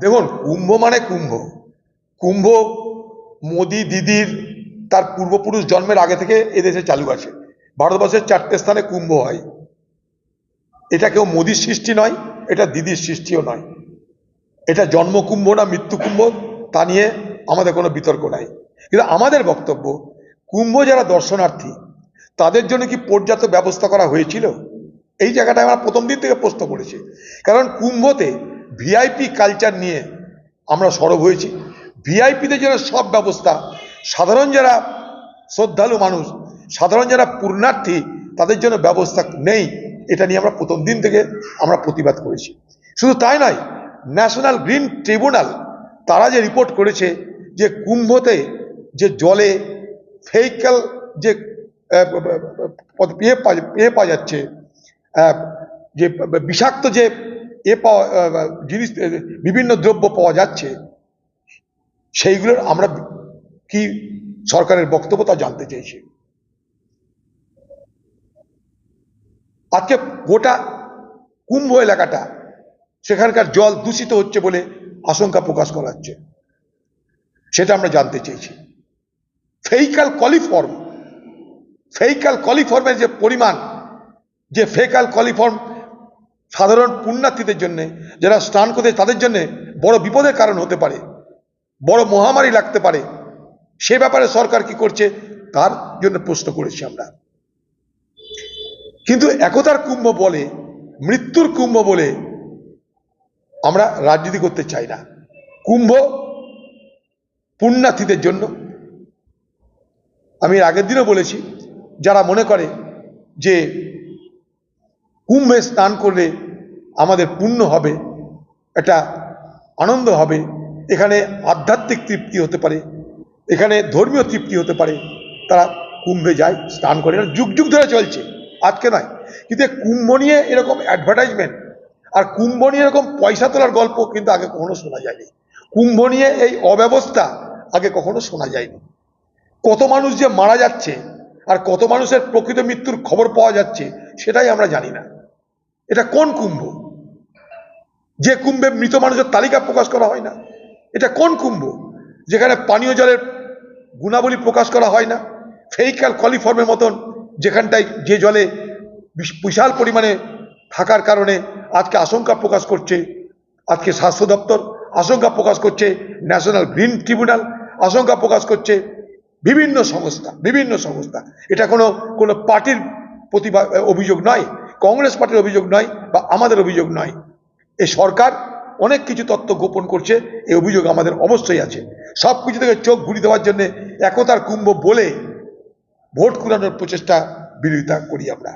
দেখুন, কুম্ভ মানে কুম্ভ। কুম্ভ মোদি দিদির তার পূর্বপুরুষ জন্মের আগে থেকে এদেশে চালু আছে। ভারতবর্ষের চারটে স্থানে কুম্ভ হয়। এটা কেউ মোদির সৃষ্টি নয়, এটা দিদির সৃষ্টিও নয়। এটা জন্ম কুম্ভ না মৃত্যু কুম্ভ তা নিয়ে আমাদের কোনো বিতর্ক নাই। কিন্তু আমাদের বক্তব্য, কুম্ভ যারা দর্শনার্থী, তাদের জন্য কি পর্যাপ্ত ব্যবস্থা করা হয়েছিল? এই জায়গাটায় আমরা প্রথম দিন থেকে প্রশ্ন করেছি। কারণ কুম্ভতে ভিআইপি কালচার নিয়ে আমরা সরব হয়েছি। ভিআইপিদের জন্য সব ব্যবস্থা। সাধারণ যারা শ্রদ্ধালু মানুষ, সাধারণ যারা পূর্ণার্থী, তাদের জন্য ব্যবস্থা নেই। এটা নিয়ে আমরা প্রথম দিন থেকে আমরা প্রতিবাদ করেছি। শুধু তাই নয় ন্যাশনাল গ্রিন ট্রিব্যুনাল তারা যে রিপোর্ট করেছে যে কুম্ভতে যে জলে ভেহিক্যাল যে পেয়ে পেয়ে পাওয়া যাচ্ছে যে বিষাক্ত যে এ পাওয়া জিনিস বিভিন্ন দ্রব্য পাওয়া যাচ্ছে, সেইগুলোর আমরা কি সরকারের বক্তব্য তা জানতে চাইছি। আজকে গোটা কুম্ভ এলাকাটা সেখানকার জল দূষিত হচ্ছে বলে আশঙ্কা প্রকাশ করা হচ্ছে। সেটা আমরা জানতে চেয়েছি ফেইকাল কলিফর্ম, ফেইকাল কলিফর্মের যে পরিমাণ, যে ফেকাল কলিফর্ম সাধারণ পুণ্যার্থীদের জন্যে, যারা স্নান করতে তাদের জন্যে বড় বিপদের কারণ হতে পারে, বড় মহামারী লাগতে পারে। সে ব্যাপারে সরকার কি করছে? তার জন্য প্রশ্ন করেছি আমরা। কিন্তু একতার কুম্ভ বলে, মৃত্যুর কুম্ভ বলে আমরা রাজনীতি করতে চাই না। কুম্ভ পুণ্যার্থীদের জন্য। আমি আগের দিনও বলেছি, যারা মনে করে যে কুম্ভে স্নান করলে আমাদের পুণ্য হবে, একটা আনন্দ হবে। এখানে আধ্যাত্মিক তৃপ্তি হতে পারে, এখানে ধর্মীয় তৃপ্তি হতে পারে। তারা কুম্ভে যায়, স্নান করে। এটা যুগ যুগ ধরে চলছে, আজকে নয়। কিন্তু কুম্ভ নিয়ে এরকম অ্যাডভার্টাইজমেন্ট আর কুম্ভ নিয়ে এরকম পয়সা তোলার গল্প কিন্তু আগে কখনো শোনা যায়নি। কুম্ভ নিয়ে এই অব্যবস্থা আগে কখনো শোনা যায়নি। কত মানুষ যে মারা যাচ্ছে আর কত মানুষের প্রকৃত মৃত্যুর খবর পাওয়া যাচ্ছে, সেটাই আমরা জানি না। এটা কোন কুম্ভ? যে কুম্ভে মৃত মানুষের তালিকা প্রকাশ করা হয় না। এটা কোন কুম্ভ? যেখানে পানীয় জলের গুণাবলী প্রকাশ করা হয় না। ফেইকাল কলিফর্মের মতন যেখানটায় যে জলে বিশ- বিশাল পরিমাণে থাকার কারণে আজকে আশঙ্কা প্রকাশ করছে, আজকে স্বাস্থ্য দপ্তর আশঙ্কা প্রকাশ করছে, ন্যাশনাল গ্রিন ট্রিব্যুনাল আশঙ্কা প্রকাশ করছে, বিভিন্ন সংস্থা বিভিন্ন সংস্থা। এটা কোনো কোনো পার্টির প্রতিভা অভিযোগ নয়। কংগ্রেস পার্টির অভিযোগ নয় বা আমাদের অভিযোগ নয়। এ সরকার অনেক কিছু তত্ত্ব গোপন করছে এই অভিযোগ আমাদের অবশ্যই আছে। সব কিছু থেকে চোখ ঘুরি দেওয়ার জন্য একতার কুম্ভ বলে ভোট কুড়ানোর প্রচেষ্টা বিরোধিতা করি আমরা।